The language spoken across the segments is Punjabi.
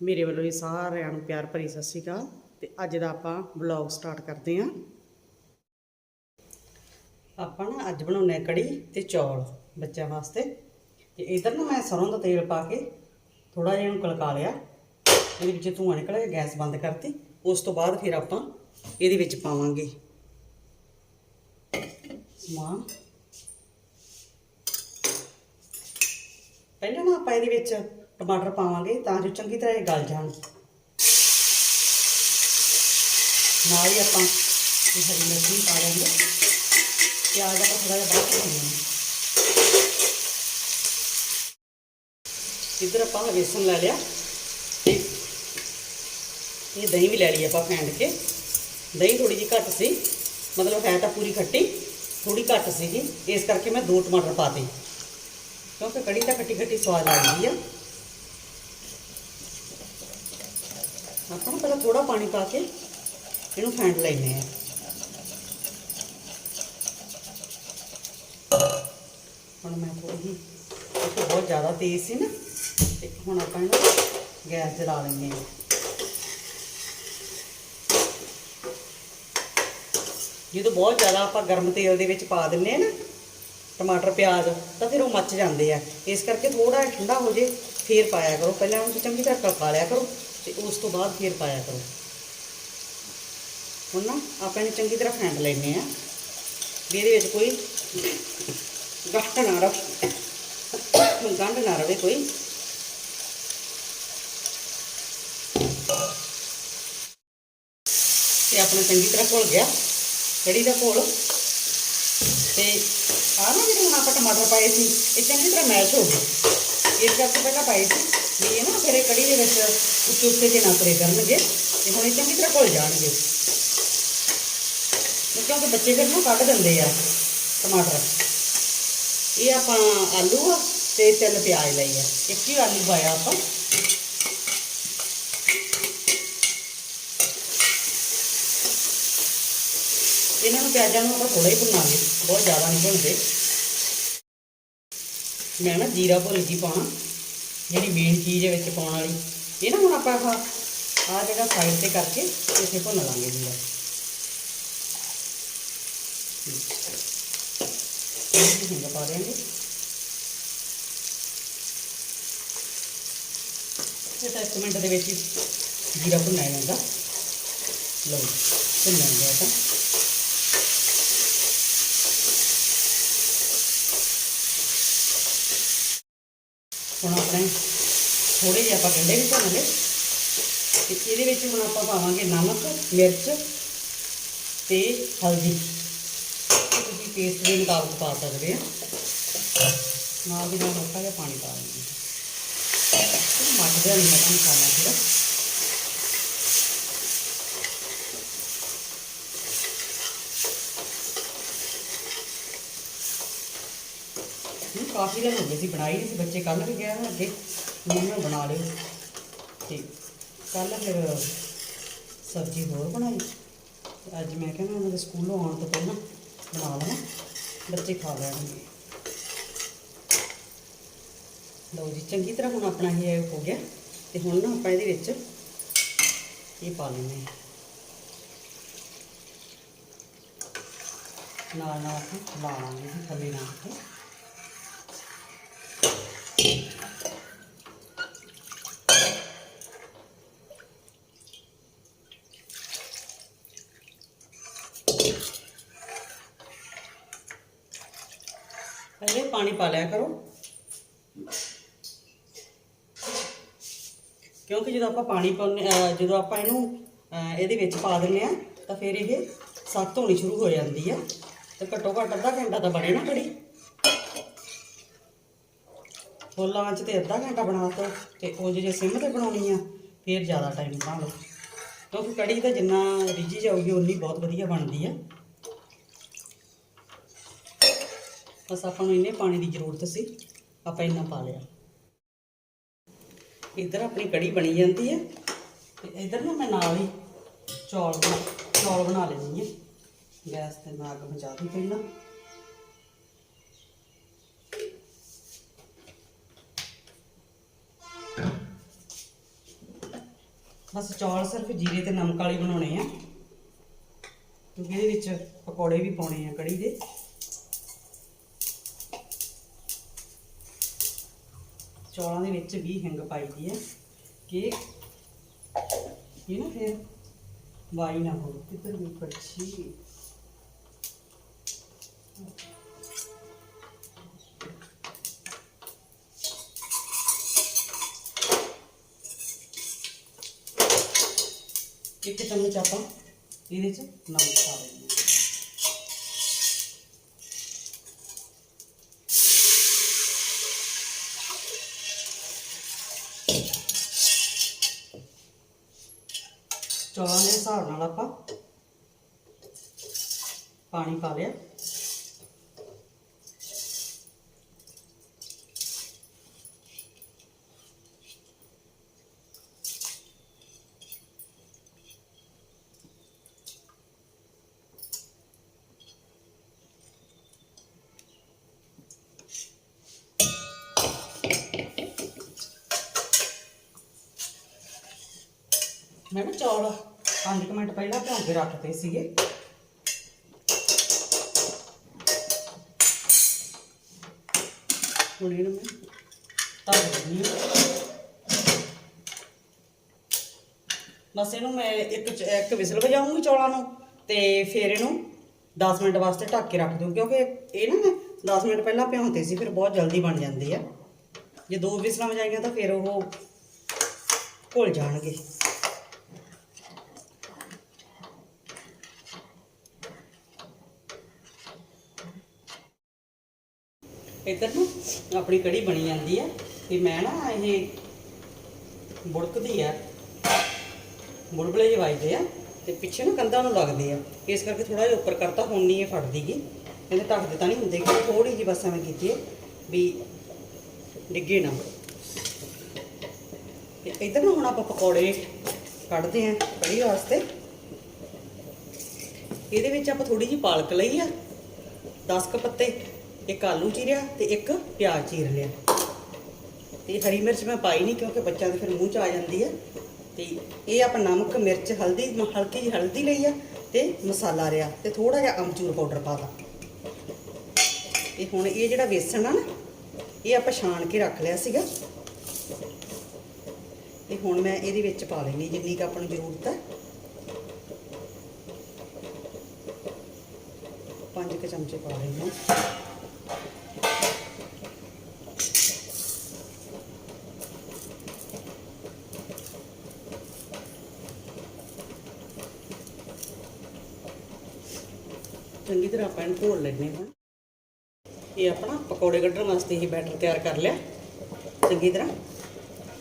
ਮੇਰੇ ਵੱਲੋਂ ਹੀ ਸਾਰਿਆਂ ਨੂੰ ਪਿਆਰ ਭਰੀ ਸਤਿ ਸ਼੍ਰੀ ਅਕਾਲ ਤੇ ਅੱਜ ਦਾ ਆਪਾਂ ਵਲੌਗ ਸਟਾਰਟ ਕਰਦੇ ਆਂ ਆਪਾਂ ਨਾ ਅੱਜ ਬਣਾਉਣੇ ਆ ਕੜੀ ਤੇ ਚੌਲ ਬੱਚਿਆਂ ਵਾਸਤੇ। ਤੇ ਇਧਰ ਨਾ ਮੈਂ ਸਰੋਂ ਦਾ ਤੇਲ ਪਾ ਕੇ ਥੋੜਾ ਜਿਹਾ ਇਹਨੂੰ ਕਲਕਾ ਲਿਆ। ਇਹਦੇ ਵਿੱਚ ਧੂਆਂ ਨਿਕਲਿਆ, ਗੈਸ ਬੰਦ ਕਰਤੀ। ਉਸ ਤੋਂ ਬਾਅਦ ਫਿਰ ਆਪਾਂ ਇਹਦੇ ਵਿੱਚ ਪਾਵਾਂਗੇ ਸਮਾਨ ਪਹਿਲਾਂ ਨਾ ਆਪਾਂ ਇਹਦੇ ਵਿੱਚ ਟਮਾਟਰ ਪਾਵਾਂਗੇ ਤਾਂ ਜੋ ਚੰਗੀ ਤਰ੍ਹਾਂ ਇਹ ਗਲ ਜਾਣ ਨਾਲ ਹੀ ਆਪਾਂ ਇਹ ਹਰੀ ਮਿਰਚ ਵੀ ਪਾ ਲਾਂਗੇ ਪਿਆਜ਼ ਆਪਾਂ ਥੋੜਾ ਜਿਹਾ ਬਾਅਦ ਚ ਪਾਵਾਂਗੇ ਇੱਧਰ ਆਪਾਂ ਵੇਸਣ ਲੈ ਲਿਆ ਤੇ ਇਹ ਦਹੀਂ ਵੀ ਲੈ ਲਈ ਆਪਾਂ ਫੈਂਡ ਕੇ ਦਹੀਂ ਥੋੜੀ ਜਿਹੀ ਘੱਟ ਸੀ ਮਤਲਬ ਹੈ ਤਾਂ ਪੂਰੀ ਖੱਟੀ ਥੋੜੀ ਘੱਟ ਸੀਗੀ ਇਸ ਕਰਕੇ ਮੈਂ ਦੋ ਟਮਾਟਰ ਪਾਤੇ ਕਿਉਂਕਿ ਕੜੀ ਤਾਂ ਖੱਟੀ ਖੱਟੀ ਸਵਾਦ ਲੱਗਦੀ ਆ ਆਪਾਂ ਨੂੰ ਪਹਿਲਾਂ ਥੋੜਾ ਪਾਣੀ ਪਾ ਕੇ ਇਹਨੂੰ ਫੈਂਟ ਲੈਨੇ ਆ ਹੁਣ ਮੈਂ ਥੋੜੀ ਬਹੁਤ ਜ਼ਿਆਦਾ ਤੇਜ਼ ਸੀ ਨਾ, ਤੇ ਹੁਣ ਆਪਾਂ ਇਹਨੂੰ ਗੈਸ ਜਲਾ ਲੈਨੇ ਆ ਜਦੋਂ ਬਹੁਤ ਜ਼ਿਆਦਾ ਆਪਾਂ ਗਰਮ ਤੇਲ ਦੇ ਵਿੱਚ ਪਾ ਦਿੰਨੇ ਆ ਨਾ, ਟਮਾਟਰ, ਪਿਆਜ਼, ਤਾਂ ਫਿਰ ਉਹ ਮੱਚ ਜਾਂਦੇ ਆ। ਇਸ ਕਰਕੇ ਥੋੜਾ ਠੰਡਾ ਹੋ ਜੇ, ਫੇਰ ਪਾਇਆ ਕਰੋ। ਪਹਿਲਾਂ ਉਹਨੂੰ ਚੰਗੀ ਤਰ੍ਹਾਂ ਕਲਕਾ ਲਿਆ ਕਰੋ। ਤੇ ਉਸ ਤੋਂ ਬਾਅਦ ਫੇਰ ਪਾਇਆ ਕਰੋ ਹੁਣ ਨਾ ਆਪਾਂ ਇਹਨੂੰ ਚੰਗੀ ਤਰ੍ਹਾਂ ਫੈਂਟ ਲੈਨੇ ਆ ਵੀ ਇਹਦੇ ਵਿੱਚ ਕੋਈ ਗੰਢ ਨਾ ਰਵੇ ਗੰਢ ਨਾ ਰਵੇ ਕੋਈ ਤੇ ਆਪਣਾ ਚੰਗੀ ਤਰ੍ਹਾਂ ਘੁਲ ਗਿਆ ਕੜੀ ਦਾ ਘੋਲ ਤੇ ਆਹ ਨਾ ਜਿਹੜੇ ਹੁਣ ਆਪਾਂ ਟਮਾਟਰ ਪਾਏ ਸੀ ਇਹ ਚੰਗੀ ਤਰ੍ਹਾਂ ਮੈਸ਼ ਹੋ ਗਏ ਇਸ ਕਰਕੇ ਪਹਿਲਾਂ ਪਾਏ ਸੀ ਵੀ ਇਹ ਨਾ ਫਿਰ ਇਹ ਕੜੀ ਦੇ ਵਿੱਚ ਉੱਚੇ ਉੱਚੇ ਜੇ ਨਾ ਤੁਰੇ ਕਰਨਗੇ ਤੇ ਹੁਣ ਇਹ ਚੰਗੀ ਤਰ੍ਹਾਂ ਘੁਲ ਜਾਣਗੇ। ਕਿਉਂਕਿ ਬੱਚੇ ਫਿਰ ਨਾ ਕੱਢ ਦਿੰਦੇ ਆ ਟਮਾਟਰ। ਇਹ ਆਪਾਂ ਆਲੂ ਆ ਤੇ ਤਿੰਨ ਪਿਆਜ਼ ਲਈ ਆ। ਇੱਕ ਹੀ ਆਲੂ ਪਾਇਆ ਆਪਾਂ। ਇਹਨਾਂ ਨੂੰ ਪਿਆਜ਼ਾਂ ਨੂੰ ਆਪਾਂ ਥੋੜਾ ਹੀ ਭੁੰਨਾਂਗੇ, ਬਹੁਤ ਜ਼ਿਆਦਾ ਨਹੀਂ ਭੁੰਨਦੇ। ਮੈਂ ਨਾ ਜੀਰਾ ਭੁੱਲ ਜੀ ਪਾਉਣਾ। ਜਿਹੜੀ ਮੇਨ ਚੀਜ਼ ਹੈ ਵਿੱਚ ਪਾਉਣ ਵਾਲੀ, ਇਹ ਨਾ ਹੁਣ ਆਪਾਂ ਆਹ ਆਹ ਜਿਹੜਾ ਸਾਈਡ ਤੇ ਕਰਕੇ ਇੱਥੇ ਭੁੰਨ ਲਾਂਗੇ ਜੀਰਾ ਹਿੰਗ ਪਾ ਦੇਵਾਂਗੇ ਇਹ ਤਾਂ ਇੱਕ ਮਿੰਟ ਦੇ ਵਿੱਚ ਹੀ ਜੀਰਾ ਭੁੰਨਿਆ ਜਾਂਦਾ। ਲਓ ਭੁੰਨ ਜਾਂਦਾ ਤਾਂ। ਹੁਣ ਆਪਣੇ ਥੋੜੇ ਜਿਹੇ ਆਪਾਂ ਗੰਢੇ ਵੀ ਭੁੰਨ ਲਏ ਤੇ ਇਹਦੇ ਵਿੱਚ ਹੁਣ ਆਪਾਂ ਪਾਵਾਂਗੇ ਨਮਕ, ਮਿਰਚ ਤੇ ਹਲਦੀ। ਤੁਸੀਂ ਟੇਸਟ ਦੇ ਮੁਤਾਬਕ ਪਾ ਸਕਦੇ ਆ। ਨਾਲ ਦੀ ਨਾਲ ਹਲਕਾ ਜਿਹਾ ਪਾਣੀ ਪਾ ਦਿੰਦੇ ਮੱਟ ਜਿਹਾ ਨਹੀਂ ਹੈਗਾ, ਮਸਾਲਾ ਥੋੜਾ ਕਾਫੀ ਦਿਨ ਹੋ ਗਏ ਸੀ, ਬਣਾਈ ਨਹੀਂ ਸੀ, ਬੱਚੇ ਕੱਲ ਵੀ ਗਿਆ ਨਾ ਅੱਗੇ। ਮੰਮੀ ਬਣਾ ਲਿਓ। ਤੇ ਕੱਲ ਫਿਰ ਸਬਜ਼ੀ ਹੋਰ ਬਣਾਈ। ਅੱਜ ਮੈਂ ਕਿਹਾ ਮੈਂ ਉਹਨਾਂ ਦੇ ਸਕੂਲੋਂ ਆਉਣ ਤੋਂ ਪਹਿਲਾਂ ਬਣਾ ਲਵਾਂ। ਬੱਚੇ ਖਾ ਲੈਣਗੇ। ਲਓ ਜੀ, ਚੰਗੀ ਤਰ੍ਹਾਂ ਹੁਣ ਆਪਣਾ ਇਹ ਹੋ ਗਿਆ। ਤੇ ਹੁਣ ਨਾ ਆਪਾਂ ਇਹਦੇ ਵਿੱਚ ਇਹ ਪਾ ਲੈਂਦੇ ਹਾਂ। ਨਾਲ ਨਾਲ ਆਪਾਂ ਲਾ ਲਾਂਗੇ ਥੱਲੇ ਨਾਲ ਕੇ ਪਹਿਲੇ ਪਾਣੀ ਪਾ ਲਿਆ ਕਰੋ। ਕਿਉਂਕਿ ਜਦੋਂ ਆਪਾਂ ਪਾਣੀ ਪਾਉਂਦੇ ਜਦੋਂ ਆਪਾਂ ਇਹਨੂੰ ਇਹਦੇ ਵਿੱਚ ਪਾ ਦਿੰਦੇ ਆ ਤਾਂ ਫਿਰ ਇਹ ਸੱਤ ਹੋਣੀ ਸ਼ੁਰੂ ਹੋ ਜਾਂਦੀ ਆ ਤੇ ਘੱਟੋ ਘੱਟ ਅੱਧਾ ਘੰਟਾ ਤਾਂ ਬਣੇ ਨਾ ਕੜੀ ਫੁੱਲਾਂ ਆਂਚ ਤੇ ਅੱਧਾ ਘੰਟਾ ਬਣਾ ਤੋ ਤੇ ਉਹ ਜੇ ਸਿਮ ਤੇ ਬਣਾਉਣੀ ਆ, ਫਿਰ ਜ਼ਿਆਦਾ ਟਾਈਮ ਬਣਾ ਲਓ। ਕਿਉਂਕਿ ਕੜੀ ਤਾਂ ਜਿੰਨਾ ਰਿੱਝੀ ਜਾਊਗੀ ਉਨੀ ਬਹੁਤ ਵਧੀਆ ਬਣਦੀ ਆ। ਬਸ ਆਪਾਂ ਨੂੰ ਇੰਨੇ ਪਾਣੀ ਦੀ ਜ਼ਰੂਰਤ ਸੀ, ਆਪਾਂ ਇੰਨਾ ਪਾ ਲਿਆ। ਇੱਧਰ ਆਪਣੀ ਕੜੀ ਬਣੀ ਜਾਂਦੀ ਹੈ, ਤੇ ਇੱਧਰ ਨਾ ਮੈਂ ਨਾਲ ਹੀ ਚੌਲ ਚੌਲ ਬਣਾ ਲੈਣੀ ਹੈ। ਗੈਸ ਤੇ ਮੈਂ ਅੱਗ ਬੁਝਾ ਦਿੱਤੀ ਪਹਿਲਾਂ ਬਸ ਚੌਲ ਸਿਰਫ ਜੀਰੇ ਤੇ ਨਮਕ ਵਾਲੇ ਬਣਾਉਣੇ ਆ, ਕਿਉਂਕਿ ਇਹਦੇ ਵਿੱਚ ਪਕੌੜੇ ਵੀ ਪਾਉਣੇ ਆ ਕੜੀ ਦੇ। ਚੌਲਾਂ ਦੇ ਵਿੱਚ ਵੀ ਹਿੰਗ ਪਾਈ ਦੀ ਹੈ ਕਿ ਇਹ ਨਾ ਫਿਰ ਵਾਈ ਨਾ ਹੋ ਕਿੱਧਰ ਵੀ ਪੱਛੀ। ਇੱਕ ਚਮਚ ਆਪਾਂ ਇਹਦੇ ਚ ਨਮਕ ਪਾ ਦੇਣਾ ਚੌਲਾਂ ਦੇ ਹਿਸਾਬ ਨਾਲ ਆਪਾਂ ਪਾਣੀ ਪਾ ਲਿਆ। ਮੈਂ ਨਾ ਚੌਲ 5 ਮਿੰਟ ਪਹਿਲਾਂ ਭਿਉਂ ਕੇ ਰੱਖਦੇ ਸੀਗੇ। ਹੁਣ ਇਹਨੂੰ ਮੈਂ ਤਲ ਦਿੰਦੀ ਬਸ ਇਹਨੂੰ ਮੈਂ ਇੱਕ ਚ- ਇੱਕ ਵਿਸਲ ਵਜਾਉਂਗੀ ਚੌਲਾਂ ਨੂੰ ਤੇ ਫਿਰ ਇਹਨੂੰ 10 ਮਿੰਟ ਵਾਸਤੇ ਢੱਕ ਕੇ ਰੱਖ ਦੂੰ, ਕਿਉਂਕਿ ਇਹ ਨਾ ਮੈਂ 10 ਮਿੰਟ ਪਹਿਲਾਂ ਭਿਉਂਤੇ ਸੀ, ਫਿਰ ਬਹੁਤ ਜਲਦੀ ਬਣ ਜਾਂਦੇ ਆ। ਜੇ ਦੋ ਵਿਸਲਾਂ ਵਜਾਈਆਂ ਤਾਂ ਫਿਰ ਉਹ ਘੁਲ ਜਾਣਗੇ। ਇੱਧਰ ਨਾ ਆਪਣੀ ਕੜੀ ਬਣੀ ਜਾਂਦੀ ਹੈ ਤੇ ਮੈਂ ਨਾ ਇਹ ਬੁੜਕਦੀ ਆ। ਬੁੜਬਲੇ ਜਿਹੇ ਵੱਜਦੇ ਆ ਤੇ ਪਿੱਛੇ ਨਾ ਕੰਧਾਂ ਨੂੰ ਲੱਗਦੇ ਆ। ਇਸ ਕਰਕੇ ਥੋੜਾ ਜਿਹਾ ਉੱਪਰ ਕਰਤਾ, ਹੁਣ ਨਹੀਂ ਇਹ ਫੜਦੀਗੀ ਇਹਦੇ ਢੱਕਦੇ ਤਾਂ ਨਹੀਂ ਹੁੰਦੇ ਕਿ ਥੋੜੀ ਜਿਹੀ ਬਸ ਐਵੇਂ ਕੀਤੀ ਹੈ ਵੀ ਡਿੱਗੇ ਨਾ। ਤੇ ਇੱਧਰ ਨਾ ਹੁਣ ਆਪਾਂ ਪਕੌੜੇ ਕੱਢਦੇ ਆ ਕੜੀ ਵਾਸਤੇ। ਇਹਦੇ ਵਿੱਚ ਆਪਾਂ ਥੋੜੀ ਜਿਹੀ ਪਾਲਕ ਲਈ ਆ 10 ਕ ਪੱਤੇ। ਇੱਕ ਆਲੂ ਚੀਰਿਆ ਤੇ ਇੱਕ ਪਿਆਜ਼ ਚੀਰ ਲਿਆ। ਤੇ ਹਰੀ ਮਿਰਚ ਮੈਂ ਪਾਈ ਨਹੀਂ ਕਿਉਂਕਿ ਬੱਚਿਆਂ ਦੇ ਫਿਰ ਮੂੰਹ 'ਚ ਆ ਜਾਂਦੀ ਹੈ ਤੇ ਇਹ ਆਪਾਂ ਨਮਕ, ਮਿਰਚ, ਹਲਦੀ, ਮ- ਹਲਕੀ ਜਿਹੀ ਹਲਦੀ ਲਈ ਆ ਤੇ ਮਸਾਲਾ ਰਿਆ ਤੇ ਥੋੜਾ ਜਿਹਾ ਅਮਚੂਰ ਪਾਊਡਰ ਪਾ ਤਾ। ਤੇ ਹੁਣ ਇਹ ਜਿਹੜਾ ਵੇਸਣ ਆ ਨਾ, ਇਹ ਆਪਾਂ ਛਾਣ ਕੇ ਰੱਖ ਲਿਆ ਸੀਗਾ। ਤੇ ਹੁਣ ਮੈਂ ਇਹਦੇ ਵਿੱਚ ਪਾ ਲੈਣੀ ਜਿੰਨੀ ਕੁ ਆਪਾਂ ਨੂੰ ਜ਼ਰੂਰਤ ਹੈ ਪੰਜ ਕੁ ਚਮਚੇ ਪਾ ਲੈਣੀ ਹਾਂ ਆਪਾਂ ਇਹਨੂੰ ਘੋਲ ਲੈਣੇ ਹਾਂ। ਇਹ ਆਪਣਾ ਪਕੌੜੇ ਕੱਢਣ ਵਾਸਤੇ ਹੀ ਬੈਟਰ ਤਿਆਰ ਕਰ ਲਿਆ। ਚੰਗੀ ਤਰ੍ਹਾਂ।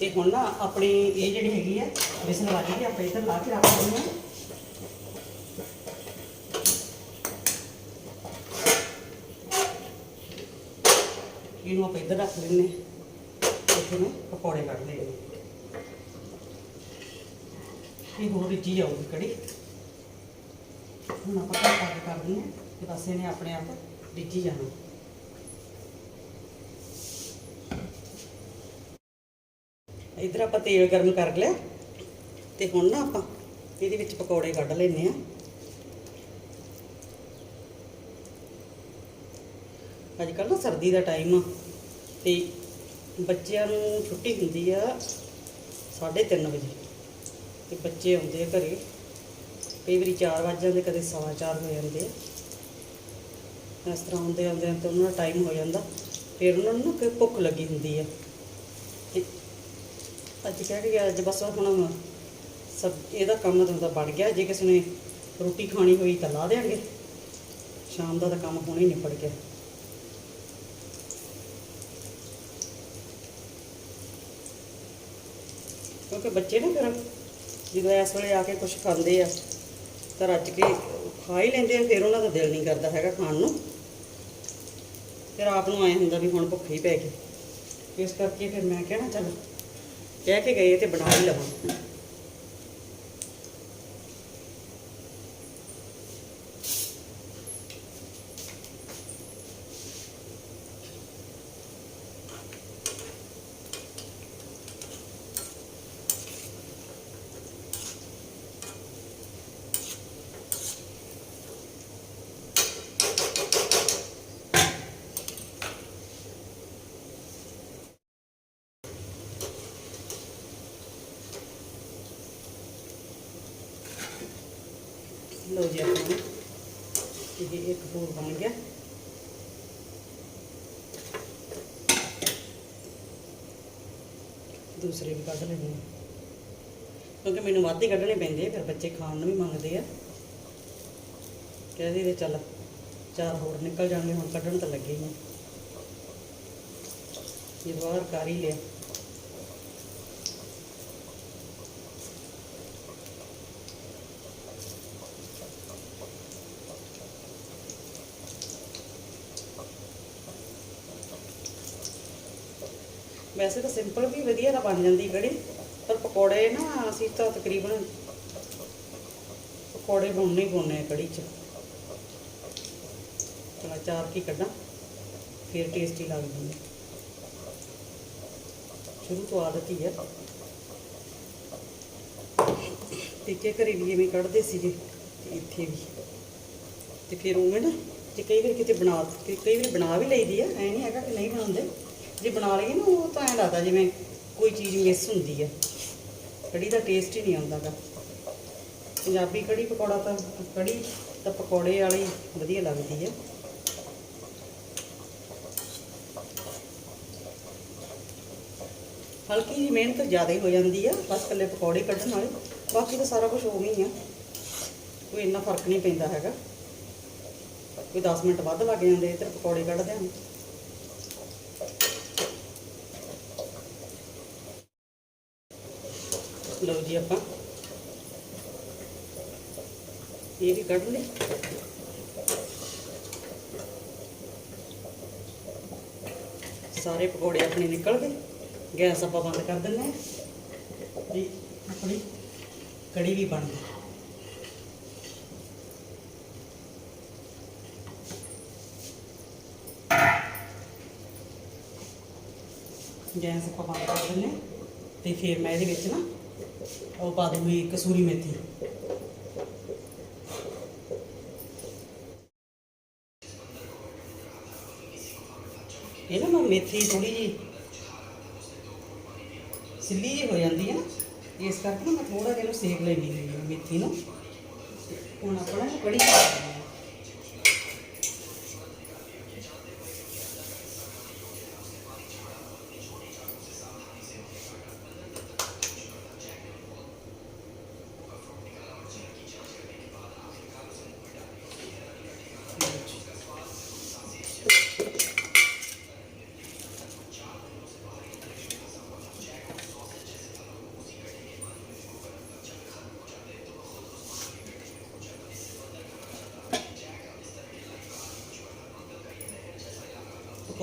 ਤੇ ਹੁਣ ਨਾ ਆਪਣੀ ਇਹ ਜਿਹੜੀ ਹੈਗੀ ਆ, ਬੇਸਨ ਵਾਲੀ ਦੀ ਆਪਾਂ ਇੱਧਰ ਲਾ ਕੇ ਰੱਖ ਦਿੰਦੇ ਹਾਂ। ਇਹਨੂੰ ਆਪਾਂ ਇੱਧਰ ਰੱਖ ਲੈਂਦੇ ਇੱਥੇ ਮੈਂ ਪਕੌੜੇ ਕੱਢ ਲੈਣੇ ਇਹ ਹੋਰ ਰਿੱਝੀ ਜਾਊਗੀ ਕੜੀ। ਹੁਣ ਆਪਾਂ ਘਰ ਪਾ ਕੇ ਹਾਂ। ਤੇ ਬਸ ਇਹਨੇ ਆਪਣੇ ਆਪ ਡਿੱਜੀ ਜਾਣਾ। ਇਧਰ ਆਪਾਂ ਤੇਲ ਗਰਮ ਕਰ ਲਿਆ ਤੇ ਹੁਣ ਨਾ ਆਪਾਂ ਇਹਦੇ ਵਿੱਚ ਪਕੌੜੇ ਕੱਢ ਲੈਨੇ ਆ ਅੱਜ ਕੱਲ੍ਹ ਨਾ ਸਰਦੀ ਦਾ ਟਾਈਮ ਆ ਤੇ ਬੱਚਿਆਂ ਨੂੰ ਛੁੱਟੀ ਹੁੰਦੀ ਆ 3:30 ਵਜੇ ਤੇ ਬੱਚੇ ਆਉਂਦੇ ਆ ਘਰੇ। ਕਈ ਵਾਰੀ 4 ਵੱਜ ਜਾਂਦੇ, ਕਦੇ ਸਵਾ ਚਾਰ ਹੋ ਜਾਂਦੇ ਆ। ਇਸ ਤਰ੍ਹਾਂ ਆਉਂਦੇ ਆਉਂਦੇ ਤੇ ਉਹਨਾਂ ਦਾ ਟਾਈਮ ਹੋ ਜਾਂਦਾ, ਫਿਰ ਉਹਨਾਂ ਨੂੰ ਨਾ ਭੁੱਖ ਲੱਗੀ ਹੁੰਦੀ ਹੈ ਤੇ ਅੱਜ ਕਹਿ ਕੇ ਗਿਆ ਅੱਜ ਬਸ ਹੁਣ ਸਭ ਇਹਦਾ ਕੰਮ ਤਾਂ ਬਣ ਗਿਆ, ਜੇ ਕਿਸੇ ਨੇ ਰੋਟੀ ਖਾਣੀ ਹੋਈ ਤਾਂ ਲਾ ਦੇਾਂਗੇ ਸ਼ਾਮ ਦਾ ਤਾਂ ਕੰਮ ਹੁਣੇ ਹੀ ਨਿਪਟ ਗਿਆ। ਕਿਉਂਕਿ ਬੱਚੇ ਨਾ ਫਿਰ, ਜਦੋਂ ਇਸ ਵੇਲੇ ਆ ਕੇ ਕੁਝ ਖਾਂਦੇ ਆ, ਤਾਂ ਰੱਜ ਕੇ ਖਾ ਹੀ ਲੈਂਦੇ ਆ, ਫਿਰ ਉਹਨਾਂ ਦਾ ਦਿਲ ਨਹੀਂ ਕਰਦਾ ਹੈਗਾ ਖਾਣ ਨੂੰ। ਫਿਰ ਆਪ ਨੂੰ ਐ ਹੁੰਦਾ ਵੀ ਹੁਣ ਭੁੱਖ ਹੀ ਪੈ ਗਏ। ਇਸ ਕਰਕੇ ਫਿਰ ਮੈਂ ਕਹਿਣਾ ਚੱਲ ਕਹਿ ਕੇ ਗਏ ਤੇ ਬਣਾ ਹੀ ਲਵਾਂ। ਲਓ ਜੀ ਆਪਣਾ ਇਹ ਇੱਕ ਪੂਰ ਬਣ ਗਿਆ। ਦੂਸਰੇ ਵੀ ਕੱਢ ਲੈਣੇ ਕਿਉਂਕਿ ਮੈਨੂੰ ਵੱਧ ਹੀ ਕੱਢਣੇ ਪੈਂਦੇ ਫਿਰ ਬੱਚੇ ਖਾਣ ਨੂੰ ਵੀ ਮੰਗਦੇ ਆ। ਕਹਿੰਦੇ ਦੇ ਚੱਲ ਚਾਰ ਹੋਰ ਨਿਕਲ ਜਾਣਗੇ, ਹੁਣ ਕੱਢਣ ਤਾਂ ਲੱਗੇ ਹੀ ਇਹ ਬਾਹਰ ਕਰ ਹੀ ਲਿਆ। ਵੈਸੇ ਤਾਂ ਸਿੰਪਲ ਵੀ ਵਧੀਆ ਤਾਂ ਬਣ ਜਾਂਦੀ ਕੜੀ, ਪਰ ਪਕੌੜੇ ਨਾ ਅਸੀਂ ਤਾਂ ਤਕਰੀਬਨ ਪਕੌੜੇ ਬਣਨੇ ਹੀ ਬਣਨੇ ਆ ਕੜੀ 'ਚ। ਚਲਾ ਚਾਰ ਕੀ ਕੱਢਾਂ, ਫਿਰ ਟੇਸਟੀ ਲੱਗਦੀ ਹੈ ਸ਼ੁਰੂ ਤੋਂ ਆਦਤ ਹੀ ਹੈ ਟਿੱਕੇ ਘਰੇ ਵੀ ਜਿਵੇਂ ਕੱਢਦੇ ਸੀਗੇ, ਇੱਥੇ ਵੀ। ਤੇ ਫਿਰ ਉਵੇਂ ਨਾ ਜੇ ਕਈ ਵਾਰ ਕਿਤੇ ਬਣਾ, ਕਈ ਕਈ ਵਾਰ ਬਣਾ ਵੀ ਲਈਦੀ ਆ, ਐ ਨਹੀਂ ਹੈਗਾ ਕਿ ਨਹੀਂ ਬਣਾਉਂਦੇ। ਜੇ ਬਣਾ ਲਈਏ ਨਾ, ਉਹ ਤਾਂ ਐਂ ਲੱਗਦਾ ਜਿਵੇਂ ਕੋਈ ਚੀਜ਼ ਮਿਸ ਹੁੰਦੀ ਹੈ ਕੜੀ ਦਾ ਟੇਸਟ ਹੀ ਨਹੀਂ ਆਉਂਦਾ ਗਾ ਪੰਜਾਬੀ ਕੜੀ ਪਕੌੜਾ ਤਾਂ, ਕੜੀ ਤਾਂ ਪਕੌੜੇ ਵਾਲੀ ਵਧੀਆ ਲੱਗਦੀ ਹੈ ਹਲਕੀ ਜਿਹੀ ਮਿਹਨਤ ਜ਼ਿਆਦਾ ਹੀ ਹੋ ਜਾਂਦੀ ਆ, ਬਸ ਇਕੱਲੇ ਪਕੌੜੇ ਕੱਢਣ ਵਾਲੇ, ਬਾਕੀ ਤਾਂ ਸਾਰਾ ਕੁਝ ਉਵੇਂ ਹੀ ਆ। ਕੋਈ ਇੰਨਾ ਫ਼ਰਕ ਨਹੀਂ ਪੈਂਦਾ ਹੈਗਾ। ਕੋਈ 10 ਮਿੰਟ ਵੱਧ ਲੱਗ ਜਾਂਦੇ ਇੱਧਰ ਪਕੌੜੇ ਕੱਢਦੇ ਹਨ ਲਓ ਜੀ ਆਪਾਂ। ਇਹ ਵੀ ਕੱਢ ਲਏ। ਸਾਰੇ ਪਕੌੜੇ ਆਪਣੇ ਨਿਕਲ ਗਏ। ਗੈਸ ਆਪਾਂ ਬੰਦ ਕਰ ਦਿੰਦੇ ਹਾਂ। ਜੀ ਆਪਣੀ ਕੜੀ ਵੀ ਬਣ ਗਈ। ਗੈਸ ਆਪਾਂ ਬੰਦ ਕਰ ਦਿੰਦੇ ਹਾਂ। ਤੇ ਫਿਰ ਮੈਂ ਇਹਦੇ ਵਿੱਚ ਨਾ ਉਹ ਪਾ ਦੂੰਗੀ ਕਸੂਰੀ ਮੇਥੀ। ਇਹ ਨਾ ਮੈਂ ਮੇਥੀ ਥੋੜੀ ਜੀ ਸਿੱਲੀ ਜਿਹੀ ਹੋ ਜਾਂਦੀ ਹੈ ਇਸ ਕਰਕੇ ਨਾ ਮੈਂ ਥੋੜਾ ਜਿਹਾ ਇਹਨੂੰ ਸੇਕ ਲੈਣੀ ਹੈ ਮੇਥੀ ਨੂੰ। ਹੁਣ ਆਪਣਾ ਕੜੀ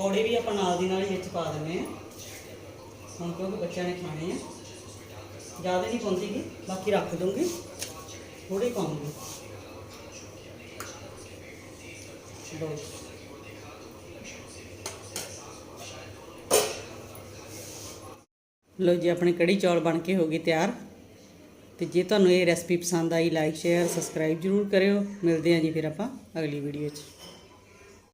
ਪਕੌੜੇ ਵੀ ਆਪਾਂ ਨਾਲ ਦੀ ਨਾਲ ਹੀ ਵਿੱਚ ਪਾ ਦਿੰਦੇ ਆ ਹੁਣ ਕਿਉਂਕਿ ਬੱਚਿਆਂ ਨੇ ਖਾਣੇ ਆ। ਜ਼ਿਆਦਾ ਨਹੀਂ ਪਾਉਂਦੀਗੀ ਬਾਕੀ ਰੱਖ ਦੂੰਗੀ ਥੋੜੇ ਪਾਉਂਗੀ। ਲਓ ਜੀ। ਜੀ, ਆਪਣੀ ਕੜੀ ਚੌਲ ਬਣ ਕੇ ਹੋ ਗਏ ਤਿਆਰ। ਤੇ ਜੇ ਤੁਹਾਨੂੰ ਇਹ ਰੈਸਪੀ ਪਸੰਦ ਆਈ, ਲਾਈਕ, ਸ਼ੇਅਰ, ਸਬਸਕ੍ਰਾਈਬ ਜਰੂਰ ਕਰਿਓ। ਮਿਲਦੇ ਹਾਂ ਜੀ ਫਿਰ ਆਪਾਂ ਅਗਲੀ ਵੀਡੀਓ 'ਚ।